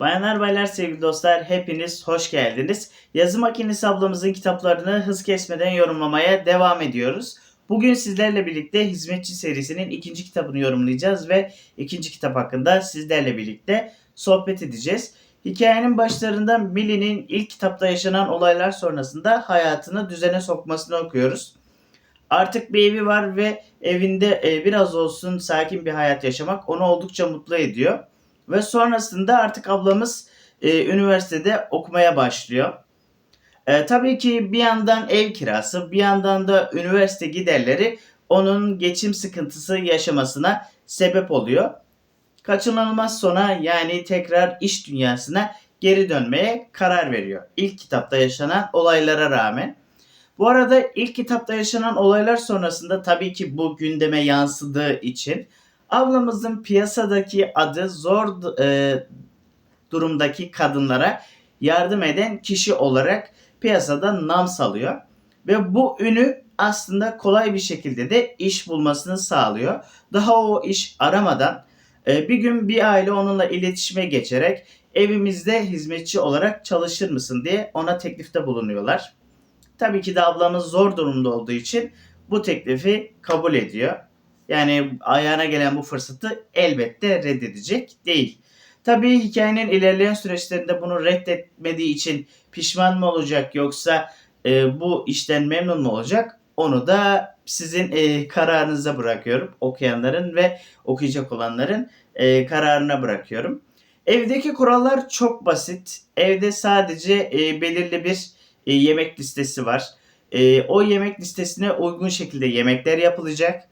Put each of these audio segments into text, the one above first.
Bayanlar baylar sevgili dostlar hepiniz hoş geldiniz. Yazı makinesi ablamızın kitaplarını hız kesmeden yorumlamaya devam ediyoruz. Bugün sizlerle birlikte Hizmetçi serisinin ikinci kitabını yorumlayacağız ve ikinci kitap hakkında sizlerle birlikte sohbet edeceğiz. Hikayenin başlarında Millie'nin ilk kitapta yaşanan olaylar sonrasında hayatını düzene sokmasını okuyoruz. Artık bir evi var ve evinde e, biraz olsun sakin bir hayat yaşamak onu oldukça mutlu ediyor. Ve sonrasında artık ablamız e, üniversitede okumaya başlıyor. E, tabii ki bir yandan ev kirası, bir yandan da üniversite giderleri onun geçim sıkıntısı yaşamasına sebep oluyor. Kaçınılmaz sona yani tekrar iş dünyasına geri dönmeye karar veriyor. İlk kitapta yaşanan olaylara rağmen. Bu arada ilk kitapta yaşanan olaylar sonrasında tabii ki bu gündeme yansıdığı için ablamızın piyasadaki adı zor e, durumdaki kadınlara yardım eden kişi olarak piyasada nam salıyor. Ve bu ünü aslında kolay bir şekilde de iş bulmasını sağlıyor. Daha o iş aramadan e, bir gün bir aile onunla iletişime geçerek evimizde hizmetçi olarak çalışır mısın diye ona teklifte bulunuyorlar. Tabii ki de ablamız zor durumda olduğu için bu teklifi kabul ediyor. Yani ayağına gelen bu fırsatı elbette reddedecek değil. Tabii hikayenin ilerleyen süreçlerinde bunu reddetmediği için pişman mı olacak yoksa e, bu işten memnun mu olacak? Onu da sizin e, kararınıza bırakıyorum. Okuyanların ve okuyacak olanların e, kararına bırakıyorum. Evdeki kurallar çok basit. Evde sadece e, belirli bir e, yemek listesi var. E, o yemek listesine uygun şekilde yemekler yapılacak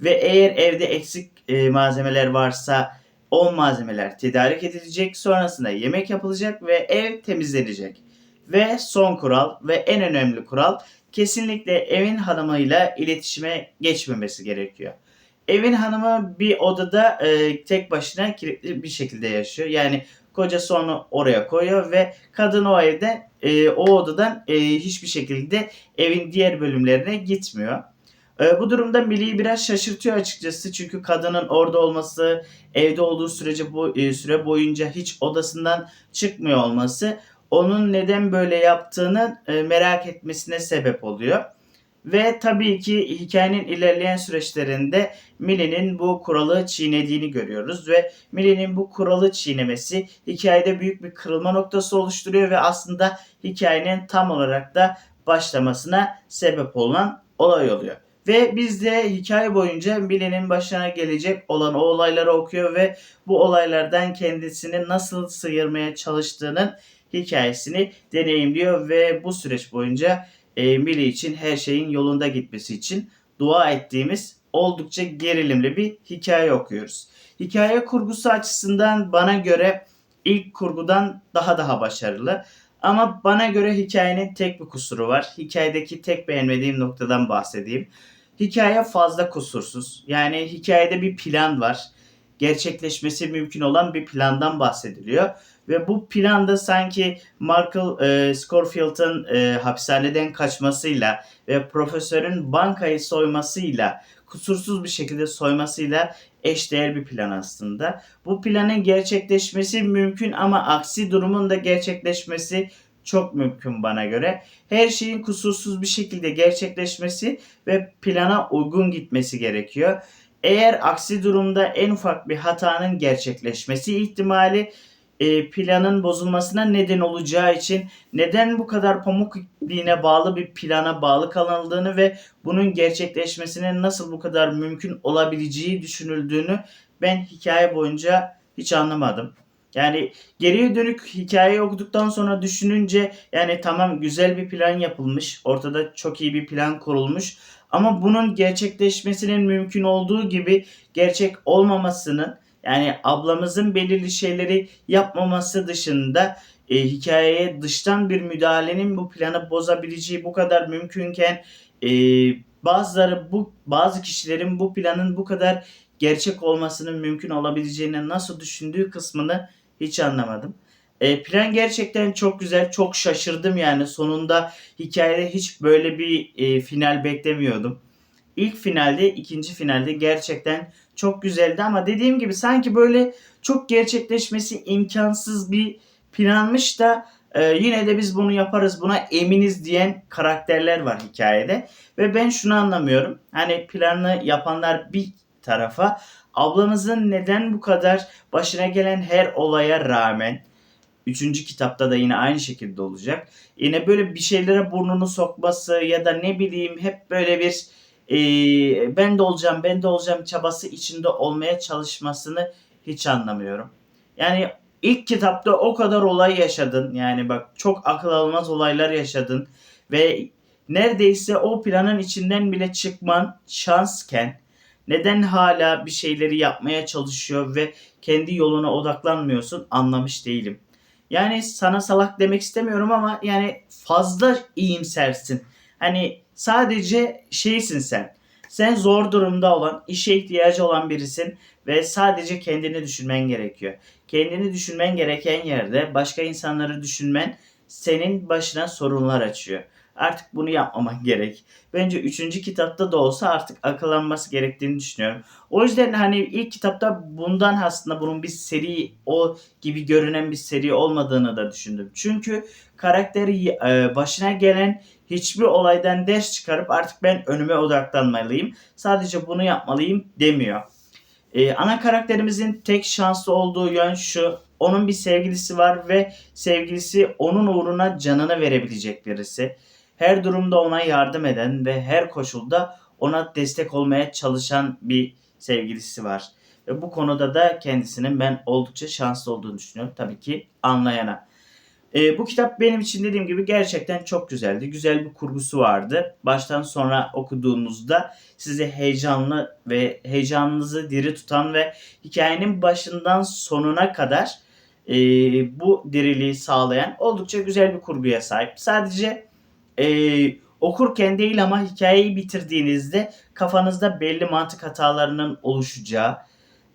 ve eğer evde eksik e, malzemeler varsa o malzemeler tedarik edilecek. Sonrasında yemek yapılacak ve ev temizlenecek. Ve son kural ve en önemli kural kesinlikle evin hanımıyla iletişime geçmemesi gerekiyor. Evin hanımı bir odada e, tek başına kilitli bir şekilde yaşıyor. Yani kocası onu oraya koyuyor ve kadın o evde e, o odadan e, hiçbir şekilde evin diğer bölümlerine gitmiyor. E, bu durumda Millie'yi biraz şaşırtıyor açıkçası. Çünkü kadının orada olması, evde olduğu sürece bu e, süre boyunca hiç odasından çıkmıyor olması onun neden böyle yaptığını e, merak etmesine sebep oluyor. Ve tabii ki hikayenin ilerleyen süreçlerinde Millie'nin bu kuralı çiğnediğini görüyoruz ve Millie'nin bu kuralı çiğnemesi hikayede büyük bir kırılma noktası oluşturuyor ve aslında hikayenin tam olarak da başlamasına sebep olan olay oluyor. Ve biz de hikaye boyunca Millie'nin başına gelecek olan o olayları okuyor ve bu olaylardan kendisini nasıl sıyırmaya çalıştığının hikayesini deneyimliyor ve bu süreç boyunca e, Millie için her şeyin yolunda gitmesi için dua ettiğimiz oldukça gerilimli bir hikaye okuyoruz. Hikaye kurgusu açısından bana göre ilk kurgudan daha daha başarılı. Ama bana göre hikayenin tek bir kusuru var. Hikayedeki tek beğenmediğim noktadan bahsedeyim. Hikaye fazla kusursuz. Yani hikayede bir plan var. Gerçekleşmesi mümkün olan bir plandan bahsediliyor. Ve bu planda sanki Michael e, Scorfield'ın e, hapishaneden kaçmasıyla ve profesörün bankayı soymasıyla kusursuz bir şekilde soymasıyla eşdeğer bir plan aslında. Bu planın gerçekleşmesi mümkün ama aksi durumun da gerçekleşmesi çok mümkün bana göre. Her şeyin kusursuz bir şekilde gerçekleşmesi ve plana uygun gitmesi gerekiyor. Eğer aksi durumda en ufak bir hatanın gerçekleşmesi ihtimali e, planın bozulmasına neden olacağı için neden bu kadar pamuk ipliğine bağlı bir plana bağlı kalındığını ve bunun gerçekleşmesinin nasıl bu kadar mümkün olabileceği düşünüldüğünü ben hikaye boyunca hiç anlamadım. Yani geriye dönük hikayeyi okuduktan sonra düşününce yani tamam güzel bir plan yapılmış. Ortada çok iyi bir plan kurulmuş. Ama bunun gerçekleşmesinin mümkün olduğu gibi gerçek olmamasının yani ablamızın belirli şeyleri yapmaması dışında e, hikayeye dıştan bir müdahalenin bu planı bozabileceği bu kadar mümkünken e, bazıları bu bazı kişilerin bu planın bu kadar gerçek olmasının mümkün olabileceğini nasıl düşündüğü kısmını hiç anlamadım. E, plan gerçekten çok güzel. Çok şaşırdım yani. Sonunda hikayede hiç böyle bir e, final beklemiyordum. İlk finalde, ikinci finalde gerçekten çok güzeldi ama dediğim gibi sanki böyle çok gerçekleşmesi imkansız bir planmış da e, yine de biz bunu yaparız buna eminiz diyen karakterler var hikayede. Ve ben şunu anlamıyorum. Hani planı yapanlar bir tarafa ablamızın neden bu kadar başına gelen her olaya rağmen Üçüncü kitapta da yine aynı şekilde olacak. Yine böyle bir şeylere burnunu sokması ya da ne bileyim hep böyle bir e, ben de olacağım ben de olacağım çabası içinde olmaya çalışmasını hiç anlamıyorum. Yani ilk kitapta o kadar olay yaşadın. Yani bak çok akıl almaz olaylar yaşadın. Ve neredeyse o planın içinden bile çıkman şansken neden hala bir şeyleri yapmaya çalışıyor ve kendi yoluna odaklanmıyorsun anlamış değilim. Yani sana salak demek istemiyorum ama yani fazla iyimsersin. Hani sadece şeysin sen. Sen zor durumda olan, işe ihtiyacı olan birisin ve sadece kendini düşünmen gerekiyor. Kendini düşünmen gereken yerde başka insanları düşünmen senin başına sorunlar açıyor. Artık bunu yapmaman gerek. Bence üçüncü kitapta da olsa artık akıllanması gerektiğini düşünüyorum. O yüzden hani ilk kitapta bundan aslında bunun bir seri o gibi görünen bir seri olmadığını da düşündüm. Çünkü karakteri e, başına gelen hiçbir olaydan ders çıkarıp artık ben önüme odaklanmalıyım. Sadece bunu yapmalıyım demiyor. Ee, ana karakterimizin tek şanslı olduğu yön şu. Onun bir sevgilisi var ve sevgilisi onun uğruna canını verebilecek birisi. Her durumda ona yardım eden ve her koşulda ona destek olmaya çalışan bir sevgilisi var. Ve bu konuda da kendisinin ben oldukça şanslı olduğunu düşünüyorum. Tabii ki anlayana. E, bu kitap benim için dediğim gibi gerçekten çok güzeldi. Güzel bir kurgusu vardı. Baştan sona okuduğunuzda sizi heyecanlı ve heyecanınızı diri tutan ve hikayenin başından sonuna kadar e, bu diriliği sağlayan oldukça güzel bir kurguya sahip. Sadece e, okurken değil ama hikayeyi bitirdiğinizde kafanızda belli mantık hatalarının oluşacağı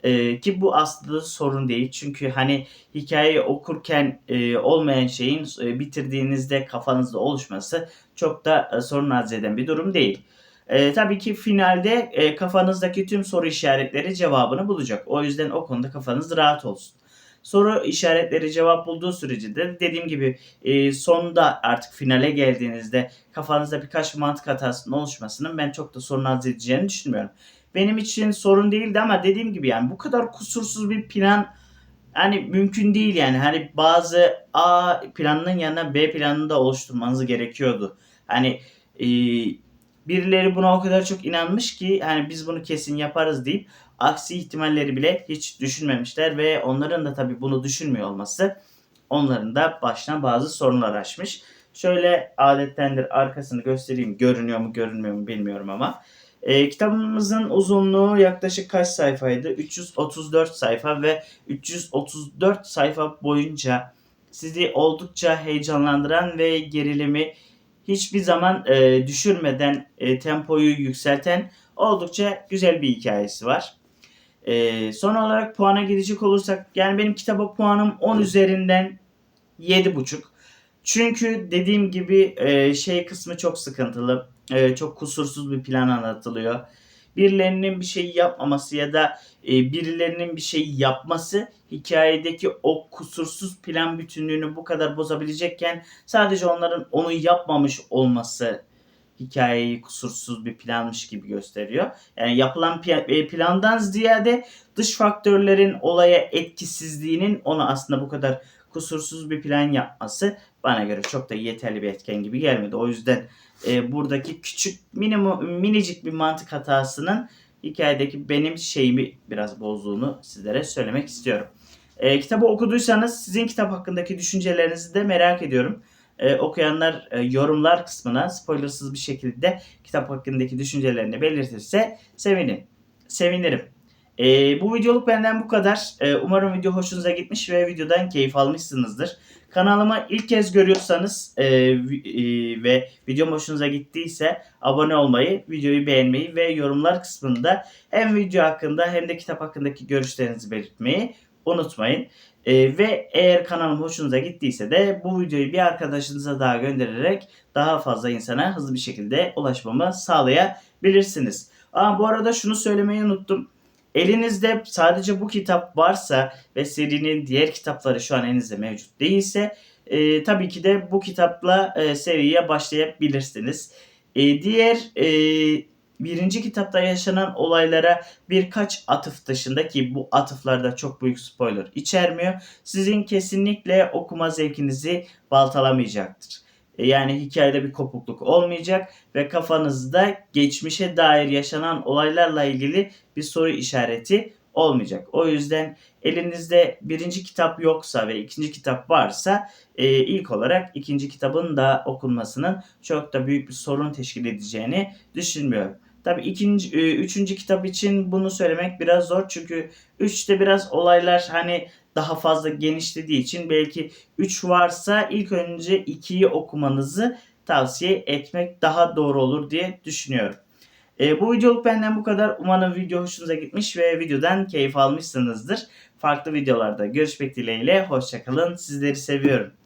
ee, ki bu aslında sorun değil. Çünkü hani hikayeyi okurken e, olmayan şeyin e, bitirdiğinizde kafanızda oluşması çok da e, sorun arz eden bir durum değil. E, tabii ki finalde e, kafanızdaki tüm soru işaretleri cevabını bulacak. O yüzden o konuda kafanız rahat olsun. Soru işaretleri cevap bulduğu sürece de dediğim gibi e, sonunda artık finale geldiğinizde kafanızda birkaç mantık hatasının oluşmasının ben çok da sorun arz edeceğini düşünmüyorum benim için sorun değildi ama dediğim gibi yani bu kadar kusursuz bir plan hani mümkün değil yani. Hani bazı A planının yanına B planını da oluşturmanız gerekiyordu. Hani e, birileri buna o kadar çok inanmış ki hani biz bunu kesin yaparız deyip aksi ihtimalleri bile hiç düşünmemişler ve onların da tabii bunu düşünmüyor olması onların da başına bazı sorunlar açmış. Şöyle adettendir arkasını göstereyim. Görünüyor mu görünmüyor mu bilmiyorum ama. E, kitabımızın uzunluğu yaklaşık kaç sayfaydı? 334 sayfa ve 334 sayfa boyunca sizi oldukça heyecanlandıran ve gerilimi hiçbir zaman e, düşürmeden e, tempoyu yükselten oldukça güzel bir hikayesi var. E, son olarak puana gidecek olursak yani benim kitaba puanım 10 üzerinden 7,5. Çünkü dediğim gibi e, şey kısmı çok sıkıntılı e, çok kusursuz bir plan anlatılıyor. Birilerinin bir şey yapmaması ya da e, birilerinin bir şey yapması hikayedeki o kusursuz plan bütünlüğünü bu kadar bozabilecekken sadece onların onu yapmamış olması hikayeyi kusursuz bir planmış gibi gösteriyor. Yani yapılan e, plandan ziyade dış faktörlerin olaya etkisizliğinin onu aslında bu kadar kusursuz bir plan yapması bana göre çok da yeterli bir etken gibi gelmedi. O yüzden e, buradaki küçük minimum minicik bir mantık hatasının hikayedeki benim şeyimi biraz bozduğunu sizlere söylemek istiyorum. E, kitabı okuduysanız sizin kitap hakkındaki düşüncelerinizi de merak ediyorum. E, okuyanlar e, yorumlar kısmına spoilersız bir şekilde kitap hakkındaki düşüncelerini belirtirse sevinirim. Sevinirim. E, bu videoluk benden bu kadar. E, umarım video hoşunuza gitmiş ve videodan keyif almışsınızdır. Kanalıma ilk kez görüyorsanız e, e, ve videom hoşunuza gittiyse abone olmayı, videoyu beğenmeyi ve yorumlar kısmında hem video hakkında hem de kitap hakkındaki görüşlerinizi belirtmeyi unutmayın. E, ve eğer kanalım hoşunuza gittiyse de bu videoyu bir arkadaşınıza daha göndererek daha fazla insana hızlı bir şekilde ulaşmamı sağlayabilirsiniz. Aa, bu arada şunu söylemeyi unuttum. Elinizde sadece bu kitap varsa ve serinin diğer kitapları şu an elinizde mevcut değilse e, tabii ki de bu kitapla e, seriye başlayabilirsiniz. E, diğer e, birinci kitapta yaşanan olaylara birkaç atıf dışında ki bu atıflarda çok büyük spoiler içermiyor. Sizin kesinlikle okuma zevkinizi baltalamayacaktır. E, Yani hikayede bir kopukluk olmayacak ve kafanızda geçmişe dair yaşanan olaylarla ilgili bir soru işareti olmayacak. O yüzden elinizde birinci kitap yoksa ve ikinci kitap varsa e, ilk olarak ikinci kitabın da okunmasının çok da büyük bir sorun teşkil edeceğini düşünmüyorum. Tabii ikinci, e, üçüncü kitap için bunu söylemek biraz zor çünkü üçte biraz olaylar hani daha fazla genişlediği için belki 3 varsa ilk önce 2'yi okumanızı tavsiye etmek daha doğru olur diye düşünüyorum. E, bu videoluk benden bu kadar. Umarım video hoşunuza gitmiş ve videodan keyif almışsınızdır. Farklı videolarda görüşmek dileğiyle. Hoşçakalın. Sizleri seviyorum.